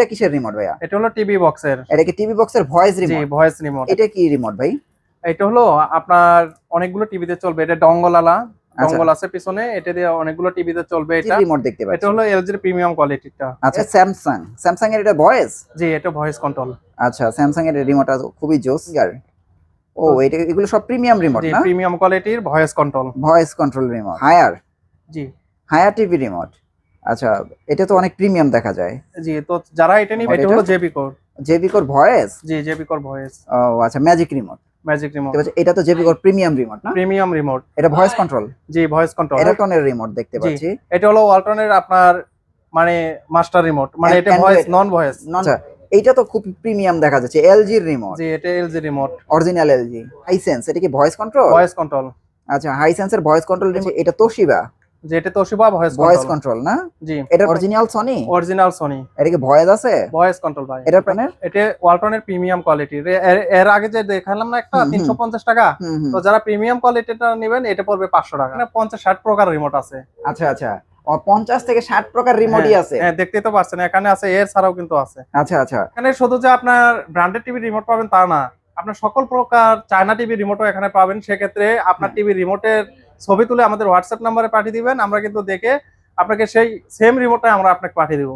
এটা কিসের রিমোট ভাইয়া? এটা হলো টিভি বক্সের এটা কি টিভি বক্সের ভয়েস জি রিমোট ভয়েস রিমোট এটা কি রিমোট ভাই? এটা হলো আপনার অনেকগুলো টিভিতে চলবে। এটা ডঙ্গল আলা আচ্ছা। ডঙ্গল আছে পিছনে এটা দিয়ে অনেকগুলো টিভিতে চলবে এটা। রিমোট দেখতে এটা পাচ্ছি হলো এলজির প্রিমিয়াম কোয়ালিটিটা আচ্ছা স্যামসাং স্যামসাং এর এটা ভয়েস জি এটা ভয়েস কন্ট্রোল আচ্ছা স্যামসাং এর রিমোটটা তো খুবই জোস আর ও এটা এগুলো সব প্রিমিয়াম রিমোট জি না? প্রিমিয়াম কোয়ালিটির voice control voice control remote Haier জি। হায়ার টিভি রিমোট আচ্ছা এটা তো অনেক প্রিমিয়াম দেখা যায়। জি তো যারা এটা নিবে এটা? হলো JB core JB core voice জি জেবি কোর ভয়েস ও আচ্ছা ম্যাজিক রিমোট ম্যাজিক রিমোট এটা তো জেবি কোর প্রিমিয়াম রিমোট না? প্রিমিয়াম রিমোট এটা ভয়েস কন্ট্রোল জি ভয়েস কন্ট্রোল এরটনের রিমোট দেখতে পাচ্ছি। এটা হলো ওয়ালটনের আপনার মানে মাস্টার রিমোট মানে এটা ভয়েস নন ভয়েস আচ্ছা এইটা তো খুব প্রিমিয়াম দেখা যাচ্ছে এলজি রিমোট জি এটা LG remote original LG Hisense এটা কি ভয়েস কন্ট্রোল ভয়েস কন্ট্রোল আচ্ছা হাইসেন্সের ভয়েস কন্ট্রোল রিমোট এটা তোশিবা যে এটা তোশিবা ভয়েস ভয়েস কন্ট্রোল না? জি। এটা অরিজিনাল সনি অরিজিনাল সোনি এটা কি ভয়েস আছে? ভয়েস কন্ট্রোল ভাই। এটা প্যানের? এটা ওয়ালটনের প্রিমিয়াম কোয়ালিটি এর আগে যে দেখালাম না একটা হুম, হুম। তিনশো পঞ্চাশ টাকা? হুম হুম। তো যারা প্রিমিয়াম কোয়ালিটিটা নেবেন এটা পড়বে পাঁচশো টাকা। মানে পঞ্চাশ ষাট প্রকার রিমোট আছে। আচ্ছা আচ্ছা। ও, পঞ্চাশ থেকে ষাট প্রকার রিমোটই হ্যাঁ, আছে। হ্যাঁ দেখতেই তো পারছেন এখানে আছে এর ছাড়াও কিন্তু আছে। আচ্ছা আচ্ছা। এখানে শুধু যে আপনার ব্র্যান্ডেড টিভি রিমোট পাবেন তা না আপনার সকল প্রকার চায়না টিভি রিমোটও এখানে পাবেন। সেক্ষেত্রে আপনার টিভি রিমোটের ছবি তুলে আমাদের হোয়াটসঅ্যাপ নাম্বারে পাঠিয়ে দিবেন আমরা কিন্তু দেখে আপনাকে সেই সেম রিমোটটা আমরা আপনাকে পাঠিয়ে দিব।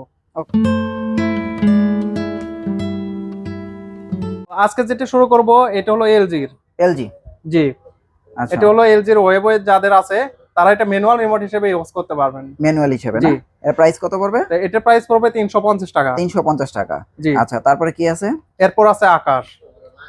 আজকে যেটা শুরু করব এটা হলো এলজির এলজি জি। আচ্ছা। এটা হলো এলজির ওয়েব যাদের আছে তারা এটা ম্যানুয়াল রিমোট হিসেবে ইউজ করতে পারবেন। ম্যানুয়াল হিসেবে না? জি। এর প্রাইস কত পড়বে? এটা প্রাইস পড়বে তিনশো পঞ্চাশ টাকা। তিনশো পঞ্চাশ টাকা। জি। আচ্ছা তারপরে কি আছে? এরপর আছে আকাশ।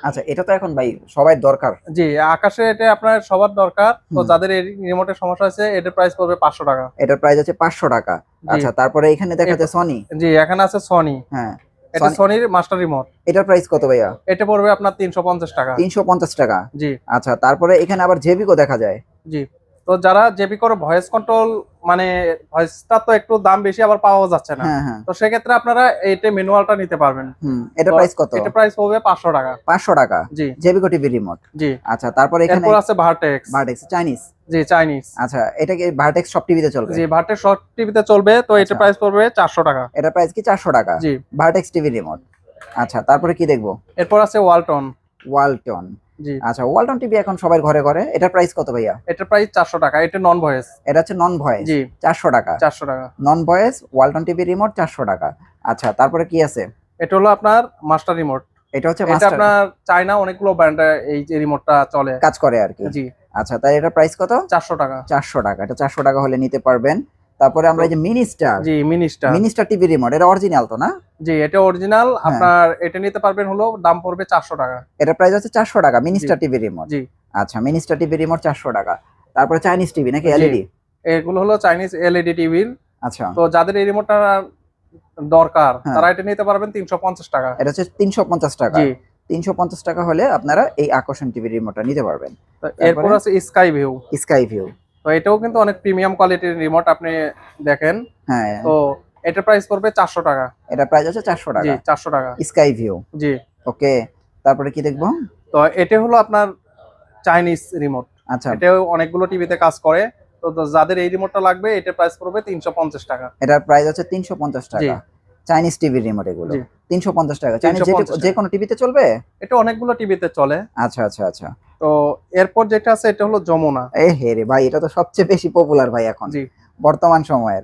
আচ্ছা এটা তো এখন ভাই সবাই দরকার। জি আকাশে এটা আপনার সবার দরকার। তো যাদের এই রিমোটের সমস্যা আছে এটার প্রাইস পড়বে পাঁচশো টাকা। এটার প্রাইস আছে পাঁচশো টাকা। আচ্ছা তারপরে এখানে দেখা যাচ্ছে সনি জি এখানে আছে সনি হ্যাঁ এটা সনির মাস্টার রিমোট এটার প্রাইস কত ভাইয়া? এটা পড়বে আপনার তিনশো পঞ্চাশ টাকা। তিনশো পঞ্চাশ টাকা। জি। আচ্ছা তারপরে এখানে আবার জেভিকো দেখা যায়। জি। তো যারা জেপি করে ভয়েস কন্ট্রোল মানে ভয়েসটা তো একটু দাম বেশি আবার পাওয়া যাচ্ছে না। হ্যাঁ হ্যাঁ। তো সেক্ষেত্রে আপনারা এইটা ম্যানুয়ালটা নিতে পারবেন। হুম এটা প্রাইস কত? এটা প্রাইস পড়বে পাঁচশো টাকা। পাঁচশো টাকা? জি। জেবিকো টিভি রিমোট জি। আচ্ছা তারপরে এখানে এরপর আছে ভার্টেক্স ভার্টেক্স চাইনিজ জি চাইনিজ আচ্ছা এটা কি ভার্টেক্স সব টিভিতে চলবে? জি ভার্টেক্স শর্ট টিভিতে চলবে তো এটা আচ্ছা। প্রাইস পড়বে চারশো টাকা। এটা প্রাইস কি চারশো টাকা? জি। ভার্টেক্স টিভি রিমোট আচ্ছা তারপরে কি দেখব? এরপর আছে ওয়ালটন ওয়ালটন আচ্ছা ওয়ালটন টিভি এখন সবার ঘরে ঘরে এটার প্রাইস কত ভাইয়া? এটার প্রাইস চারশো টাকা এটা নন ভয়েস এটা হচ্ছে নন ভয়েস জি। চারশো টাকা। চারশো টাকা। Non voice Walton TV remote চারশো টাকা। আচ্ছা তারপরে কি আছে? এটা হলো আপনার মাস্টার রিমোট এটা হচ্ছে এটা আপনার চায়না অনেকগুলো ব্র্যান্ড এই যে রিমোটটা চলে। কাজ করে আর কি। জি। আচ্ছা তাই এটা প্রাইস কত? চারশো টাকা। চারশো টাকা। এটা চারশো টাকা হলে নিতে পারবেন। তারপরে আমরা এই যে মিনিস্টার জি মিনিস্টার মিনিস্টার টিভি রিমোট এটা অরিজিনাল তো না? জি এটা অরিজিনাল হ্যাঁ। আপনার এটা নিতে পারবেন হলো দাম পড়বে চারশো টাকা। এটা প্রাইস হচ্ছে চারশো টাকা মিনিস্টার টিভি রিমোট জি। আচ্ছা মিনিস্টার টিভি রিমোট চারশো টাকা। তারপরে চাইনিজ টিভি নাকি এলইডি এগুলো হলো চাইনিজ এলইডি টিভির আচ্ছা। তো যাদের এই রিমোটটা দরকার হ্যাঁ। তারা এটা নিতে পারবেন তিনশো পঞ্চাশ টাকা। এটা হচ্ছে তিনশো পঞ্চাশ টাকা। জি। তিনশো পঞ্চাশ টাকা হলে আপনারা এই আকর্ষণ টিভি রিমোটটা নিতে পারবেন। তো এরপর আছে স্কাই ভিউ স্কাই ভিউ তো এটাও কিন্তু অনেক প্রিমিয়াম কোয়ালিটির রিমোট আপনি দেখেন। হ্যাঁ। তো এটা প্রাইস পড়বে চারশো টাকা। এটা প্রাইস চারশো জি টাকা চারশো টাকা। স্কাই ভিউ জি। ওকে তারপরে কি দেখব? তো এটা হলো আপনার চাইনিজ রিমোট আচ্ছা। এটাও অনেকগুলো টিভিতে কাজ করে। তো যাদের এই রিমোটটা লাগবে এটা প্রাইস পড়বে তিনশো পঞ্চাশ টাকা। এটার প্রাইস আছে তিনশো পঞ্চাশ জি। টাকা। চাইনিজ টিভি রিমোট এগুলো। জি। তিনশো পঞ্চাশ টাকা। চাইনিজ যে কোনো টিভিতে চলবে? এটা অনেকগুলো টিভিতে চলে। আচ্ছা আচ্ছা আচ্ছা। তো এরপর যেটা আছে এটা হলো যমুনা। এ হে রে ভাই এটা তো সবচেয়ে বেশি পপুলার ভাই এখন জি। বর্তমান সময়ের।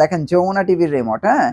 দেখেন যমুনা টিভির রিমোট হ্যাঁ?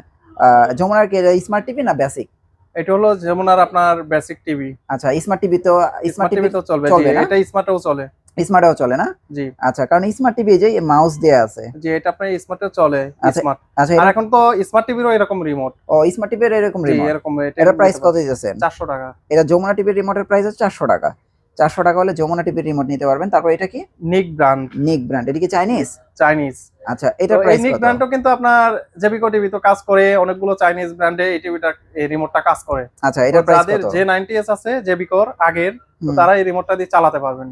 যমুনার কি স্মার্ট টিভি না বেসিক এটা হলো যমুনার আপনার বেসিক টিভি আচ্ছা স্মার্ট টিভি তো স্মার্ট টিভি তো চলবে এটা স্মার্টেও চলে। স্মার্টেও চলে না? জি। আচ্ছা কারণ স্মার্ট টিভি যে মাউস দেয়া আছে। জি এটা আপনার স্মার্টেও চলে আচ্ছা, স্মার্ট আচ্ছা আর এখন তো স্মার্ট টিভিরও এরকম রিমোট ও স্মার্ট টিভির এরকম রিমোট এরকম এটা প্রাইস কত দিতেছেন চারশো টাকা। এটা যমুনা টিভির রিমোটের প্রাইস হচ্ছে চারশো টাকা। চারশো টাকা হলে যমুনা টিভির রিমোট নিতে পারবেন। তারপর এটা কি? নিক ব্র্যান্ড নিক ব্র্যান্ড এটা কি চাইনিজ চাইনিজ আচ্ছা এটা প্রাইস নিক ব্র্যান্ডও কিন্তু আপনার জেবিকো টিভি তো কাজ করে অনেকগুলো চাইনিজ ব্র্যান্ডে এই টিভিটা এই রিমোটটা কাজ করে। আচ্ছা এটা প্রাইস কত? যে নাইনটি এস আছে জেবিকোর আগের তো তারা এই রিমোটটা দিয়ে চালাতে পারবেন।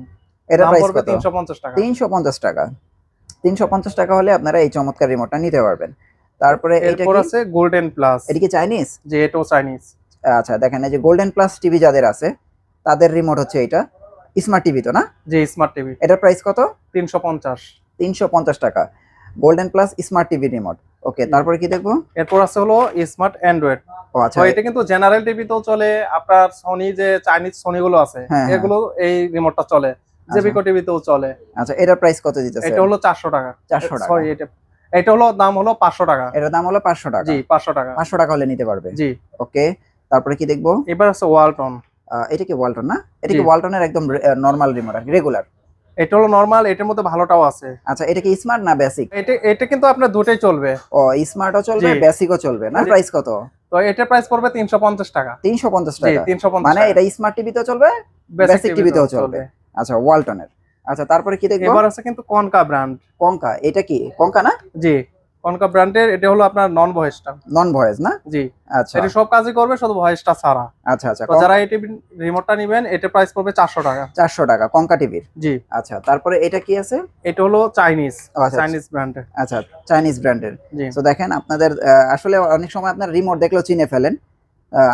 এটা প্রাইস কত? তিনশো পঞ্চাশ টাকা। তিনশো পঞ্চাশ টাকা। তিনশো পঞ্চাশ টাকা হলে আপনারা এই চমৎকার রিমোটটা নিতে পারবেন। তারপরে এটা কি? আছে গোল্ডেন প্লাস এটা কি চাইনিজ যে এটাও চাইনিজ আচ্ছা দেখেন এই যে গোল্ডেন প্লাস টিভি যাদের আছে তাদের রিমোট হচ্ছে এটা স্মার্ট টিভি তো না? যে স্মার্ট টিভি এটার প্রাইস কত? তিনশো পঞ্চাশ। তিনশো পঞ্চাশ টাকা। Golden plus smart TV remote okay তারপরে কি দেখব? এরপর আছে হলো স্মার্ট অ্যান্ড্রয়েড ও আচ্ছা। এটা কিন্তু জেনারেল টিভিতেও চলে আপনার সনি যে চাইনিজ সনি গুলো আছে হ্যাঁ, হ্যাঁ। এগুলো এই রিমোটটা চলে। জেবিকো টিভিতেও চলে। আচ্ছা এটার প্রাইস কত দিতেছে? এটা হলো চারশো টাকা। 400 টাকা। সরি এটা এটা হলো দাম হলো পাঁচশো টাকা। এটার দাম হলো পাঁচশো টাকা। জি পাঁচশো টাকা। পাঁচশো টাকা হলে নিতে পারবে। জি। ওকে তারপরে কি দেখব? এবার আছে ওয়ালটন এটা কি ওয়ালটন না? এটা কি ওয়ালটনের একদম নর্মাল রিমোট আর রেগুলার এটা হলো নর্মাল এটার মধ্যে ভালোটাও আছে। আচ্ছা এটা কি স্মার্ট না বেসিক এটা এটা কিন্তু আপনার দুটোই চলবে। ও স্মার্টও চলবে বেসিকও চলবে না? প্রাইস কত? তো এটার প্রাইস পড়বে তিনশো পঞ্চাশ টাকা। তিনশো পঞ্চাশ জি টাকা। তিনশো পঞ্চাশ মানে এটা স্মার্ট টিভিতেও চলবে basic টিভিতেও চলবে। আচ্ছা ওয়ালটনের আচ্ছা তারপরে কি দেখব? এবার আছে কিন্তু কনকা ব্র্যান্ড কঙ্কা এটা কি? কঙ্কা না? জি। কনকা ব্র্যান্ডের এটা হলো আপনার নন ভয়েসটা নন ভয়েস না? জি। আচ্ছা। এটা সব কাজই করবে শুধু ভয়েসটা ছাড়া। আচ্ছা আচ্ছা। যারা এই টিভি রিমোটটা নেবেন এটা প্রাইস পড়বে চারশো টাকা। চারশো টাকা কঙ্কা টিভির? জি। আচ্ছা তারপরে এটা কি আছে? এটা হলো চাইনিজ চাইনিজ ব্র্যান্ডের আচ্ছা। চাইনিজ ব্র্যান্ডের তো দেখেন আপনাদের আসলে অনেক সময় আপনার রিমোট দেখলেও চিনে ফেলেন।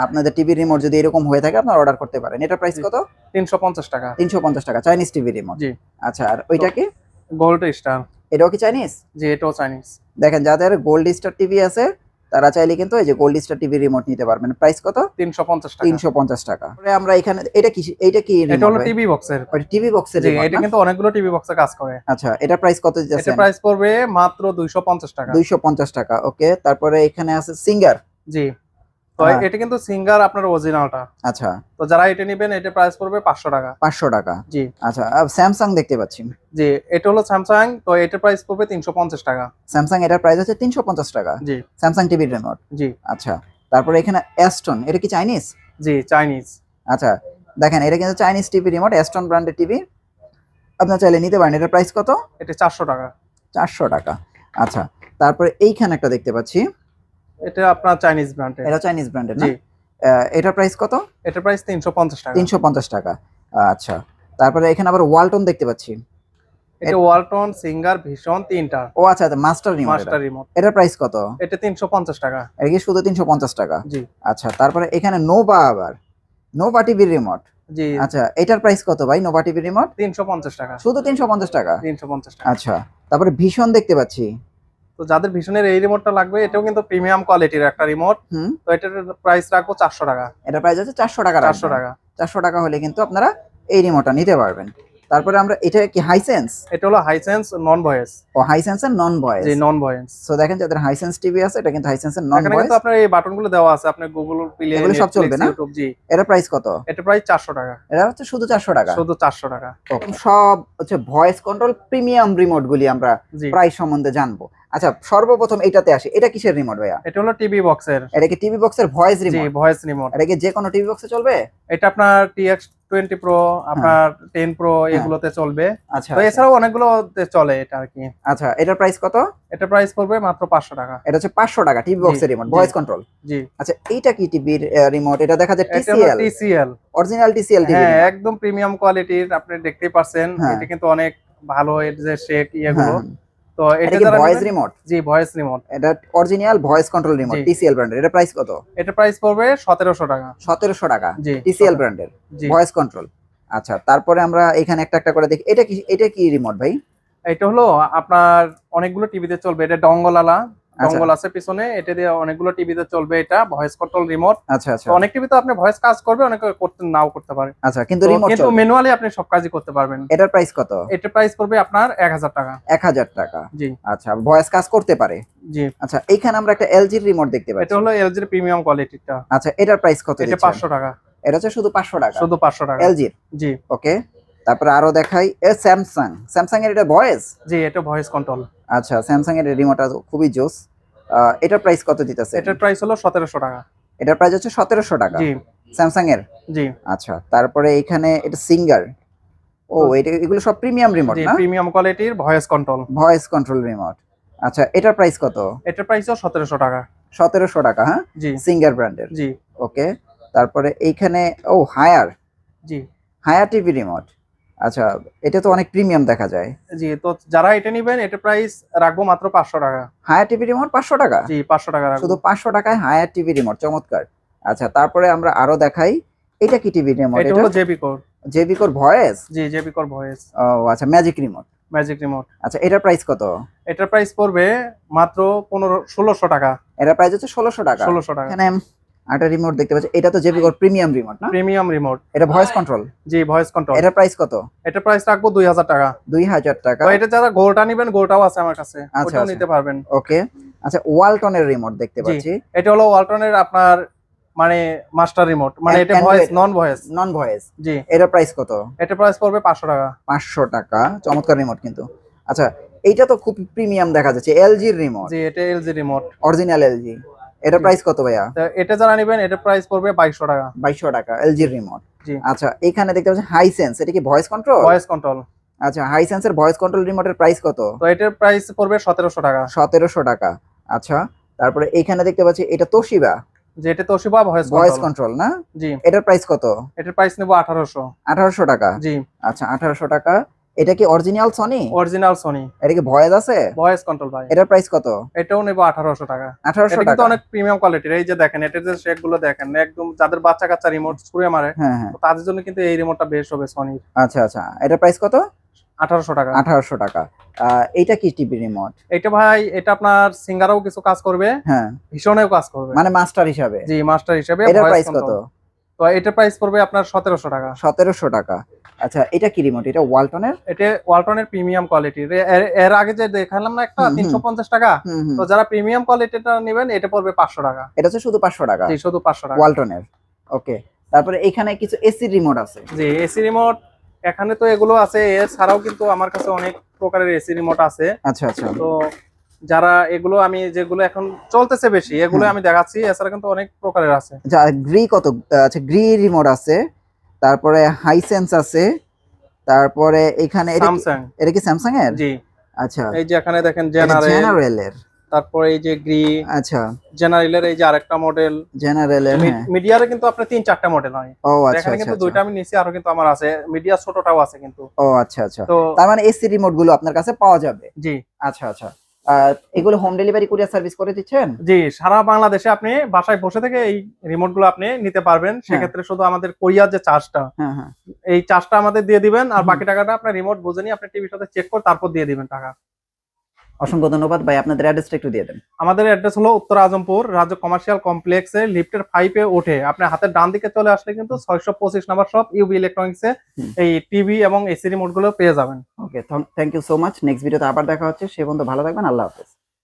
আপনাদের টিভি রিমোট যদি এরকম হয়ে থাকে আপনারা অর্ডার করতে পারেন। এটা প্রাইস কত? তিনশো পঞ্চাশ টাকা। তিনশো পঞ্চাশ টাকা চাইনিজ টিভি রিমোট জি। আচ্ছা আর ওইটা কি? গোল্ড স্টার এটাও কি চাইনিজ জি এটাও চাইনিজ দেখেন যাদের গোল্ড স্টার টিভি আছে তারা চাইলে কিন্তু এই যে গোল্ড স্টার টিভি রিমোট নিতে পারবেন। প্রাইস কত? তিনশো পঞ্চাশ টাকা। তিনশো পঞ্চাশ টাকা। তারপরে আমরা এখানে এটা কি এটা কি এটা হলো টিভি বক্সের টিভি বক্সের জি এটা কিন্তু অনেকগুলো টিভি বক্সে কাজ করে। আচ্ছা এটা প্রাইস কত যাচ্ছে এটা প্রাইস পড়বে মাত্র দুইশো পঞ্চাশ টাকা। দুইশো পঞ্চাশ টাকা ওকে তারপরে এখানে আছে সিঙ্গার জি। তো হ্যাঁ। এটা কিন্তু সিঙ্গার আপনার অরিজিনালটা আচ্ছা। তো যারা এটা নেবেন এটা প্রাইস পড়বে পাঁচশো টাকা। পাঁচশো টাকা। জি। আচ্ছা স্যামসাং দেখতে পাচ্ছি। জি এটা হলো স্যামসাং তো এটা প্রাইস পড়বে তিনশো পঞ্চাশ টাকা। স্যামসাং এটার প্রাইস হচ্ছে তিনশো পঞ্চাশ টাকা। জি। স্যামসাং টিভির রিমোট জি। আচ্ছা তারপরে এখানে অ্যাস্টন এটা কি চাইনিজ জি চাইনিজ আচ্ছা দেখেন এটা কিন্তু চাইনিজ টিভি রিমোট অ্যাস্টন ব্র্যান্ডের টিভি আপনার চাইলে নিতে পারেন এটার প্রাইস কত? এটা চারশো টাকা। চারশো টাকা। আচ্ছা তারপরে এইখানে একটা দেখতে পাচ্ছি। এটা আপনার চাইনিজ ব্র্যান্ডের এটা চাইনিজ ব্র্যান্ডের না? জি। এটার প্রাইস কত? এটা প্রাইস তিনশো পঞ্চাশ টাকা। তিনশো পঞ্চাশ টাকা। আচ্ছা। তারপরে এখানে আবার ওয়ালটন দেখতে পাচ্ছি। এটা ওয়ালটন সিঙ্গার ভীষণ তিনটা। ও আচ্ছা মাস্টার রিমোট মাস্টার রিমোট এটার প্রাইস কত? এটা তিনশো পঞ্চাশ টাকা। এটা কি শুধু তিনশো পঞ্চাশ টাকা? জি। আচ্ছা তারপরে এখানে নোভা আবার। নোভা টিভির রিমোট জি। আচ্ছা এটার প্রাইস কত ভাই নোভা টিভির রিমোট তিনশো পঞ্চাশ টাকা। শুধু তিনশো পঞ্চাশ টাকা? তিনশো পঞ্চাশ টাকা। আচ্ছা তারপরে ভীষণ দেখতে পাচ্ছি। তো যাদের ভীষণের এই রিমোটটা লাগবে এটাও কিন্তু প্রিমিয়াম কোয়ালিটির একটা রিমোট হুম। তো এটার প্রাইস রাখব চারশো টাকা। এটা প্রাইস হচ্ছে চারশো টাকা চারশো টাকা। চারশো টাকা হলে কিন্তু আপনারা এই রিমোটটা নিতে পারবেন। তারপরে আমরা এটা কি হাইসেন্স এটা হলো হাইসেন্স নন ভয়েস ও হাইসেন্সের নন ভয়েস জি নন ভয়েস সো দেখেন যাদের হাইসেন্স টিভি আছে এটা কিন্তু হাইসেন্সের নন এখানে ভয়েস কিন্তু আপনার এই বাটনগুলো দেওয়া আছে আপনি গুগল প্লে এগুলো সব চলবে না? ইউটিউব জি। এটা প্রাইস কত? এটা প্রাইস চারশো টাকা। এটা হচ্ছে শুধু চারশো টাকা। শুধু চারশো টাকা। সব হচ্ছে ভয়েস কন্ট্রোল প্রিমিয়াম রিমোট গুলি আমরা প্রাইস সম্বন্ধে জানব। আচ্ছা সর্বপ্রথম এটাতে আসে। এটা কিসের রিমোট ভাইয়া? এটা হলো টিভি বক্সের এটা কি টিভি বক্সের ভয়েস রিমোট জি ভয়েস রিমোট এটা কি যে কোনো টিভি বক্সে চলবে? এটা আপনার টিএক্স টোয়েন্টি প্রো আপনার টেন প্রো হ্যাঁ। এগুলোতে চলবে। আচ্ছা তো এছাড়াও অনেকগুলো চলে এটা আর কি। আচ্ছা এটার প্রাইস কত? এটা প্রাইস পড়বে মাত্র পাঁচশো টাকা। এটা হচ্ছে পাঁচশো টাকা টিভি বক্সের রিমোট। ভয়েস কন্ট্রোল জি। আচ্ছা এইটা কি টিভির রিমোট এটা দেখা যায় TCL TCL original TCL TV হ্যাঁ একদম প্রিমিয়াম কোয়ালিটির আপনি দেখতেই পাচ্ছেন হ্যাঁ। এটা কিন্তু অনেক ভালো এর যে শেক ইয়েগুলো। তো এটা কি ভয়েস রিমোট জি ভয়েস রিমোট এটা original voice control remote TCL ব্র্যান্ডের এটা প্রাইস কত? এটা প্রাইস পড়বে সতেরোশো টাকা। সতেরোশো টাকা জি। টিসিএল ব্র্যান্ডের ভয়েস কন্ট্রোল আচ্ছা তারপরে আমরা এখানে একটা একটা করে দেখি এটা কি এটা কি রিমোট ভাই? এটা হলো আপনার অনেকগুলো টিভিতে চলবে এটা ডঙ্গলালা আচ্ছা। ডঙ্গল আছে পিছনে এটা দিয়ে অনেকগুলো টিভিতে চলবে এটা ভয়েস কন্ট্রোল রিমোট আচ্ছা আচ্ছা। অনেক টিভিতে আপনি ভয়েস কাজ করবে অনেকে করতে নাও করতে পারে। আচ্ছা কিন্তু রিমোট কিন্তু ম্যানুয়ালি আপনি সব কাজই করতে পারবেন। এটার প্রাইস কত? এটা প্রাইস পড়বে আপনার এক হাজার টাকা। এক হাজার টাকা। জি। আচ্ছা ভয়েস কাজ করতে পারে। জি। আচ্ছা এইখানে আমরা একটা এলজির রিমোট দেখতে পাচ্ছি। এটা হলো এলজি এলজির প্রিমিয়াম কোয়ালিটিটা আচ্ছা এটার প্রাইস কত এটা দিচ্ছেন? পাঁচশো টাকা। এটা হচ্ছে শুধু পাঁচশো টাকা। শুধু পাঁচশো টাকা। এলজির জি। ওকে তারপরে আরও দেখাই এ স্যামসাং স্যামসাং এর এটা ভয়েস জি এটা ভয়েস কন্ট্রোল আচ্ছা স্যামসাং এর রিমোটটা খুবই জোস। এটার প্রাইস কত দিতেছে এটার প্রাইস হলো সতেরোশো টাকা। এটার প্রাইস হচ্ছে সতেরোশো টাকা? জি। স্যামসাং এর? জি। আচ্ছা তারপরে এখানে এটা সিঙ্গার ও এটা এগুলো সব প্রিমিয়াম রিমোট জি না? প্রিমিয়াম কোয়ালিটির voice control voice control remote আচ্ছা এটার প্রাইস কত? এটার প্রাইসও সতেরোশো টাকা। সতেরোশো টাকা হ্যাঁ? জি। সিঙ্গার ব্র্যান্ডের জি। ওকে তারপরে এইখানে ও হায়ার জি। হায়ার টিভি রিমোট আচ্ছা এটা তো অনেক প্রিমিয়াম দেখা যায়। জি তো যারা এটা নিবেন এটা প্রাইস রাখব মাত্র পাঁচশো টাকা। হায়ার টিভি রিমোট পাঁচশো টাকা? জি পাঁচশো টাকা রাখব। শুধু পাঁচশো টাকায় হায়ার টিভি রিমোট চমৎকার। আচ্ছা তারপরে আমরা আরও দেখাই এটা কি টিভি রিমোট এটা হলো JB core JB core voice জি জেবি কোর ভয়েস ও আচ্ছা ম্যাজিক রিমোট ম্যাজিক রিমোট আচ্ছা এটার প্রাইস কত? এটার প্রাইস পড়বে মাত্র পনেরো ষোলোশো টাকা। এটার প্রাইস হচ্ছে ষোলোশো টাকা। ষোলোশো টাকা। এখানে আটা রিমোট দেখতে পাচ্ছি। এটা তো জেপি গোল্ড প্রিমিয়াম রিমোট না? প্রিমিয়াম রিমোট এটা ভয়েস কন্ট্রোল জি ভয়েস কন্ট্রোল এটা প্রাইস কত? এটা প্রাইস রাখব দুই হাজার টাকা। দুই হাজার টাকা। তো এটা যারা গোলটা নিবেন গোলটাও আছে আমার কাছে। আচ্ছা, ওটাও আচ্ছা। নিতে পারবেন। ওকে। আচ্ছা ওয়ালটনের রিমোট দেখতে পাচ্ছি। এটা হলো ওয়ালটনের আপনার মানে মাস্টার রিমোট মানে এটা voice non voice non voice জি। এটার প্রাইস কত? এটা প্রাইস পড়বে পাঁচশো টাকা। পাঁচশো টাকা। চমৎকার রিমোট কিন্তু। আচ্ছা এইটা তো খুব প্রিমিয়াম দেখা যাচ্ছে। এলজির রিমোট জি এটা এলজি রিমোট অরিজিনাল এলজি এটার প্রাইস কত ভাইয়া? এটা যারা নেবেন এটা প্রাইস পড়বে বাইশশো টাকা। বাইশশো টাকা এলজির রিমোট জি। আচ্ছা এখানে দেখতে পাচ্ছি হাইসেন্স এটা কি ভয়েস কন্ট্রোল ভয়েস কন্ট্রোল আচ্ছা হাইসেন্সের ভয়েস কন্ট্রোল রিমোটের প্রাইস কত? তো এটার প্রাইস পড়বে সতেরোশো টাকা। সতেরোশো টাকা আচ্ছা। তারপরে এখানে দেখতে পাচ্ছি এটা তোশিবা? যে এটা তোশিবা ভয়েস ভয়েস কন্ট্রোল না? জি। এটার প্রাইস কত? এটার প্রাইস নেব আঠারোশো। আঠারোশো টাকা। জি। আচ্ছা আঠারোশো টাকা। এটা কি অরিজিনাল সনি অরিজিনাল সোনি এটা কি ভয়েস আছে? ভয়েস কন্ট্রোল ভাই। এটার প্রাইস কত? এটাও নেব আঠারোশো টাকা। আঠারোশো এটা কিন্তু অনেক প্রিমিয়াম কোয়ালিটির এই যে দেখেন এটার যে শেকগুলো দেখেন একদম যাদের বাচ্চা কাচ্চা রিমোট ছুঁড়ে মারে হ্যাঁ হ্যাঁ। তো তাদের জন্য কিন্তু এই রিমোটটা বেশ হবে সনির আচ্ছা আচ্ছা। এটার প্রাইস কত? আঠারোশো টাকা। আঠারোশো টাকা। আহ, এইটা কি টিভি রিমোট এটা ভাই এটা আপনার সিঙ্গারাও কিছু কাজ করবে হ্যাঁ। ভীষণেও কাজ করবে। মানে মাস্টার হিসাবে। জি মাস্টার হিসেবে এটার প্রাইস কত। তো এটার প্রাইস পড়বে আপনার সতেরোশো টাকা। সতেরোশো টাকা। আচ্ছা এটা কি রিমোট এটা ওয়ালটনের এটা ওয়ালটনের প্রিমিয়াম কোয়ালিটির এর আগে যে দেখালাম না একটা। তিনশো পঞ্চাশ টাকা? তো যারা প্রিমিয়াম কোয়ালিটিটা নেবেন এটা পড়বে পাঁচশো টাকা। এটা হচ্ছে শুধু পাঁচশো টাকা? জি শুধু পাঁচশো টাকা। ওয়ালটনের ওকে তারপরে এখানে কিছু এসি রিমোট আছে। জি এসি রিমোট এখানে তো এগুলো আছে এছাড়াও কিন্তু আমার কাছে অনেক প্রকারের এসি রিমোট আছে। আচ্ছা আচ্ছা। তো যারা এগুলো আমি যেগুলো এখন চলতেছে বেশি এগুলো আমি দেখাচ্ছি এছাড়া কিন্তু অনেক প্রকারের আছে। আচ্ছা গ্রি কত? আচ্ছা গ্রি রিমোট আছে তারপরে হাইসেন্স আছে তারপরে এখানে এটা কি- স্যামসাং এটা কি স্যামসাং এর? জি। আচ্ছা। এই যে এখানে দেখেন জেনারেল জেনারেল এর। তারপরে এই যে গ্রি। আচ্ছা। জেনারেলের এই যে আরেকটা মডেল জেনারেল এর হ্যাঁ। মিডিয়ারে কিন্তু আপনার তিন চারটা মডেল হয়। ও আচ্ছা এখানে আচ্ছা কিন্তু আচ্ছা। দুইটা আমি নিছি আরও কিন্তু আমার আছে। মিডিয়া ছোটটাও আছে কিন্তু। ও আচ্ছা আচ্ছা। তো তার মানে এসি রিমোটগুলো আপনার কাছে পাওয়া যাবে। জি। আচ্ছা আচ্ছা। এগুলো হোম ডেলিভারি কুরিয়ার সার্ভিস করে দিচ্ছেন? জি সারা বাংলাদেশে আপনি বাসায় বসে থেকে এই রিমোটগুলো আপনি নিতে পারবেন। সেক্ষেত্রে শুধু আমাদের কোরিয়ার যে চার্জটা হ্যাঁ হ্যাঁ। এই চার্জটা আমাদের দিয়ে দিবেন আর বাকি টাকাটা আপনার রিমোট বুঝে নিয়ে আপনি টিভির সাথে চেক করে তারপর দিয়ে দিবেন টাকা। অসংখ্য ধন্যবাদ। ভাই আপনাদের অ্যাড্রেসটা একটু দিয়ে দেন। আমাদের অ্যাড্রেস হলো উত্তর আজমপুর রাজ্য কমার্শিয়াল কমপ্লেক্সে লিফটের ফাইভে ওঠে। আপনি হাতের ডান দিকে চলে আসলে কিন্তু ছয়শো পঁচিশ নাম্বার শপ ইউবি ইলেকট্রনিক্সে। এই টিভি এবং এসি রিমোটগুলো পেয়ে যাবেন। Okay thank you so much next ভিডিওতে আবার দেখা হচ্ছে। সে বন্ধু ভালো থাকবেন। আল্লাহ হাফেজ।